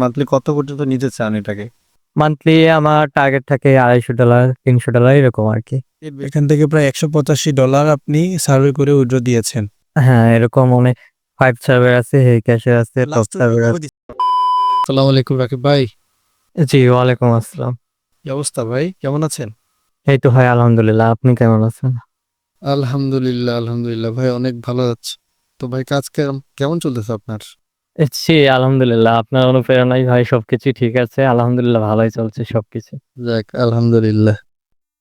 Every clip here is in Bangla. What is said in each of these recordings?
মান্থলি কত পর্যন্ত নিতে চান এটাকে? মান্থলি আমার টার্গেট থাকে আড়াইশো ডলার তিনশো ডলার এরকম আর কি। এখান থেকে প্রায় একশো পঁচাশি ডলার আপনি সার্ভে করে উইড্রো দিয়েছেন। হ্যাঁ এরকম অনেক ফাইভ সার্ভার আছে হে ক্যাশের আছে টপ সার্ভার আছে। সালাম আলাইকুম রাকিব ভাই। জি ওয়ালাইকুম আসসালাম। কি অবস্থা ভাই? কেমন আছেন? এই তো ভাই আলহামদুলিল্লাহ আপনি কেমন আছেন? আলহামদুলিল্লাহ আলহামদুলিল্লাহ ভাই অনেক ভালো যাচ্ছে তো ভাই কাজ কেমন- কেমন চলতেছে আপনার? জি আলহামদুলিল্লাহ। আপনার অনুপ্রেরণায় ভাই সবকিছু ঠিক আছে। আলহামদুলিল্লাহ ভালোই চলছে সবকিছু। যাক আলহামদুলিল্লাহ।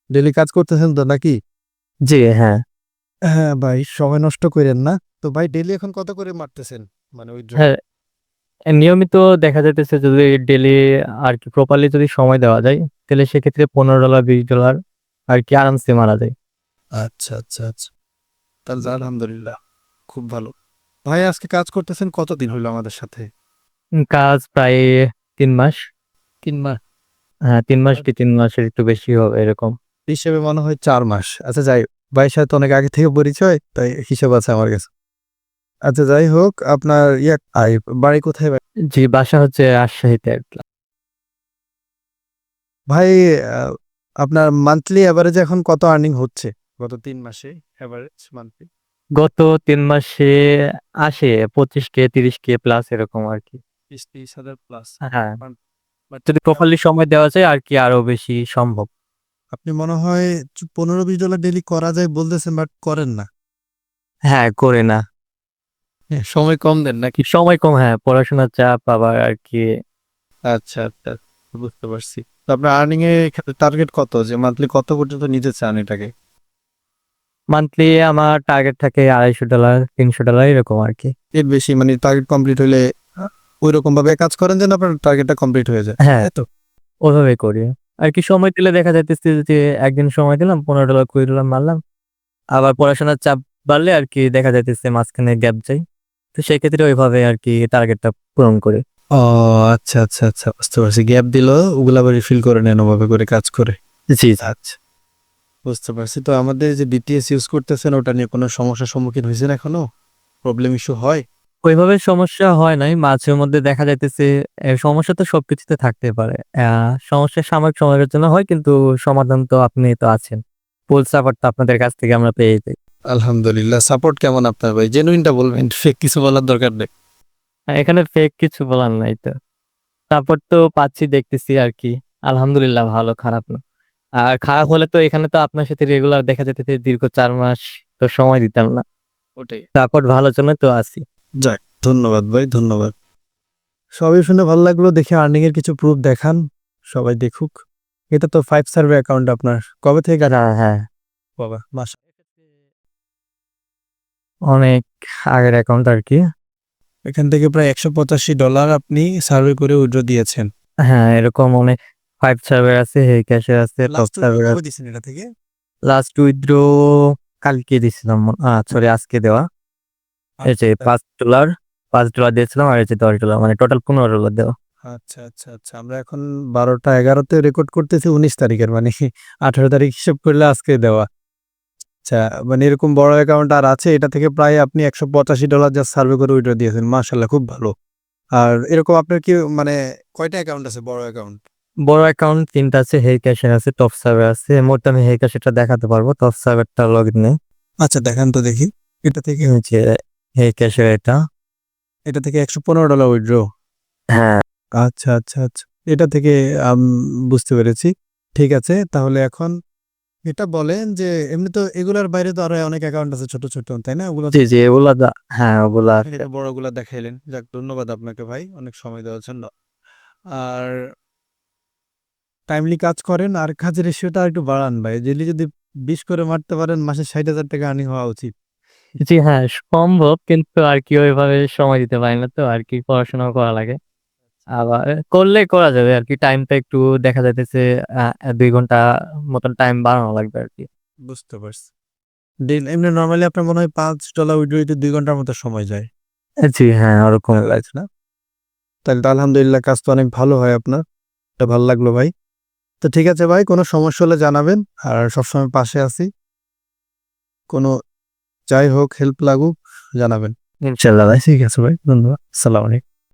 ডেলি কাজ করতেছেন তো নাকি? জি হ্যাঁ। হ্যাঁ ভাই সময় নষ্ট করেন না। তো ভাই ডেলি এখন কত করে মারতেছেন? মানে উইথড্র হ্যাঁ এ, নিয়মিত দেখা যাইতেছে যদি ডেলি আর কি প্রপারলি যদি সময় দেওয়া যায় তাহলে সেক্ষেত্রে পনেরো ডলার বিশ ডলার আর কি আরামসে মারা যায়। আচ্ছা আচ্ছা আচ্ছা। তাহলে আলহামদুলিল্লাহ খুব ভালো। ভাই আজকে কাজ করতেছেন কতদিন হইল আমাদের সাথে? কাজ প্রায় তিন মাস। তিন মাস? হ্যাঁ তিন মাস কি তিন মাসের একটু বেশি হবে এরকম। হিসেবে মনে হয় চার মাস। আচ্ছা যাই ভাইয়ের সাথে অনেক আগে থেকে পরিচয় তাই হিসেব আছে আমার কাছে। আচ্ছা যাই হোক আপনার ইয়া আই বাড়ি কোথায় ভাই? জি বাসা হচ্ছে রাজশাহীতে আর কি। ভাই আহ, আপনার মান্থলি এভারেজ এখন কত আর্নিং হচ্ছে? গত তিন মাসে এভারেজ মান্থলি গত তিন মাসে আসে পঁচিশ কে তিরিশ কে প্লাস এরকম আর কি। বিশ তিরিশ হাজার প্লাস হ্যাঁ। যদি প্রপারলি সময় দেওয়া যায় আর কি আরও বেশি সম্ভব। আপনি মনে হয় চু- পনেরো বিশ ডলার ডেলি করা যায় বলতেছেন বাট করেন না। হ্যাঁ করে না। সময় কম দেন নাকি? সময় কম হ্যাঁ পড়াশোনার চাপ আবার আর কি। আচ্ছা আচ্ছা বুঝতে পারছি। তো আপনার আর্নিং এর টার্গেট কত? যে মান্থলি কত পর্যন্ত নিতে চান এটাকে? মান্থলি আমার টার্গেট থাকে আড়াইশো ডলার তিনশো ডলার এরকম আর কি এর বেশি মানে টার্গেট কমপ্লিট হলে ওই রকম ভাবে কাজ করেন যেন আপনার টার্গেটটা কমপ্লিট হয়ে যায়। হ্যাঁ তো? ওভাবে করি। আর কি সময় দিলে দেখা যাইতেছে যে একদিন সময় দিলাম পনেরো ডলার কুড়ি ডলার মারলাম। আবার পড়াশোনার চাপ বাড়লে আর কি দেখা যাইতেছে মাঝখানে গ্যাপ যায়। তো সেক্ষেত্রে ওইভাবে আর কি টার্গেটটা পূরণ করে। ও আচ্ছা আচ্ছা আচ্ছা বুঝতে পারছি। গ্যাপ দিল ওগুলো আবার রিফিল করে নেন ওভাবে করে কাজ করে। জি। আচ্ছা। বুঝতে পারছি। তো আমাদের যে ডিটিএস ইউজ করতেছেন ওটা নিয়ে কোনো সমস্যার সম্মুখীন হয়েছেন এখনও? প্রবলেম ইস্যু হয়? ওইভাবে সমস্যা হয় নাই। মাঝে মধ্যে দেখা যাইতেছে এ, সমস্যা তো সবকিছুতে থাকতে পারে। আহ, সমস্যা সাময়িক সময়ের জন্য হয় কিন্তু সমাধান তো আপনি তো আছেন। ফুল সাপোর্ট তো আপনাদের কাছ থেকে আমরা পেয়ে যাই। আলহামদুলিল্লাহ। সাপোর্ট কেমন আপনার ভাই? জেনুইনটা বলবেন ফেক কিছু বলার দরকার নেই। হ্যাঁ, এখানে ফেক কিছু বলার নাই তো। সাপোর্ট তো পাচ্ছি দেখতেছি আর কি। আলহামদুলিল্লাহ ভালো খারাপ না। আর খারাপ হলে তো এখানে তো আপনার সাথে রেগুলার দেখা যেতে দীর্ঘ চার মাস তো সময় দিতাম না। ওটাই। সাপোর্ট ভালো জন্য তো আছি। যাক ধন্যবাদ ভাই ধন্যবাদ। সবই শুনে ভালো লাগল দেখে আর্নিং এর কিছু প্রুফ দেখান সবাই দেখুক। এটা তো ফাইভ সার্ভে অ্যাকাউন্ট আপনার। কবে থেকে হ্যাঁ হ্যাঁ। বাবা মাস। অনেক আগের অ্যাকাউন্ট আর কি। এখান থেকে প্রায় একশো পঁচাশি ডলার আপনি সার্ভে করে উইড্রো দিয়েছেন। হ্যাঁ এরকম অনেক ফাইভ সার্ভার আছে হে ক্যাশে আছে টপ সার্ভার আছে। এটা থেকে? লাস্ট উইথড্র কালকে দিয়েছিলাম সরি আজকে দেওয়া। এই যে আচ্ছা, পাঁচ ডলার পাঁচ ডলার দিয়েছিলাম আর এই যে দশ ডলার মানে টোটাল পনেরো ডলার দেওয়া। আচ্ছা আচ্ছা আচ্ছা আমরা এখন বারোটা এগারোতে রেকর্ড করতেছি উনিশ তারিখের মানে আঠারো তারিখ হিসেব করলে আজকে দেওয়া। আচ্ছা মানে এরকম বড় অ্যাকাউন্ট আর আছে এটা থেকে প্রায় আপনি একশো পঁচাশি ডলার যা সার্ভে করে উইড্রো দিয়েছেন মাশাল্লাহ খুব ভালো। আর এরকম আপনার কি মানে কয়টা অ্যাকাউন্ট আছে বড় অ্যাকাউন্ট বড় অ্যাকাউন্ট তিনটা আছে হে ক্যাশের আছে টপ সার্ভার আছে। মোট আমি হে ক্যাশেরটা দেখাতে পারব টপ সার্ভারটা লগ ইন আচ্ছা দেখান তো দেখি। এটা থেকে যে হে ক্যাশের এটা। এটা থেকে একশো পনেরো ডলার উইড্রো হ্যাঁ। আচ্ছা আচ্ছা আচ্ছা। এটা থেকে আম, বুঝতে পেরেছি। ঠিক আছে তাহলে এখন এটা বলেন যে এমনি তো এগুলার বাইরে তো আরও অনেক অ্যাকাউন্ট আছে ছোট ছোট তাই না? ওগুলো জি জি এগুলা হ্যাঁ ওগুলা বড়গুলা দেখাইলেন। যাক ধন্যবাদ আপনাকে ভাই অনেক সময় দেওয়ার জন্য। আর টাইমলি কাজ করেন আর কাজের রেশিওটা একটু বাড়ান ভাই। ডেলি যদি বিশ করে মারতে পারেন মাসে ষাট হাজার টাকা আর্নিং হওয়া উচিত। জি হ্যাঁ সম্ভব কিন্তু আর কি ওইভাবে সময় দিতে পারি না তো আর কি পড়াশোনা করা লাগে। আবার করলে করা যাবে আর কি টাইমটা একটু দেখা যাইতেছে দুই ঘণ্টা মতন টাইম বাড়ানো লাগবে আর কি। বুঝতে পারছি। দিন এমনি নর্মালি আপনার মনে হয় পাঁচ ডলার উইড্রো দিতে দুই ঘণ্টার মতো সময় যায়। জি হ্যাঁ ওরকম। লাগছে না তাহলে তো আলহামদুলিল্লাহ কাজ তো অনেক ভালো হয় আপনার। এটা ভালো লাগল ভাই। তো ঠিক আছে ভাই কোনো সমস্যা হলে জানাবেন আর সবসময় পাশে আছি। কোনো যাই হোক হেল্প লাগুক জানাবেন। ইনশাল্লাহ ভাই। ঠিক আছে ভাই ধন্যবাদ। সালাম আলাইকুম।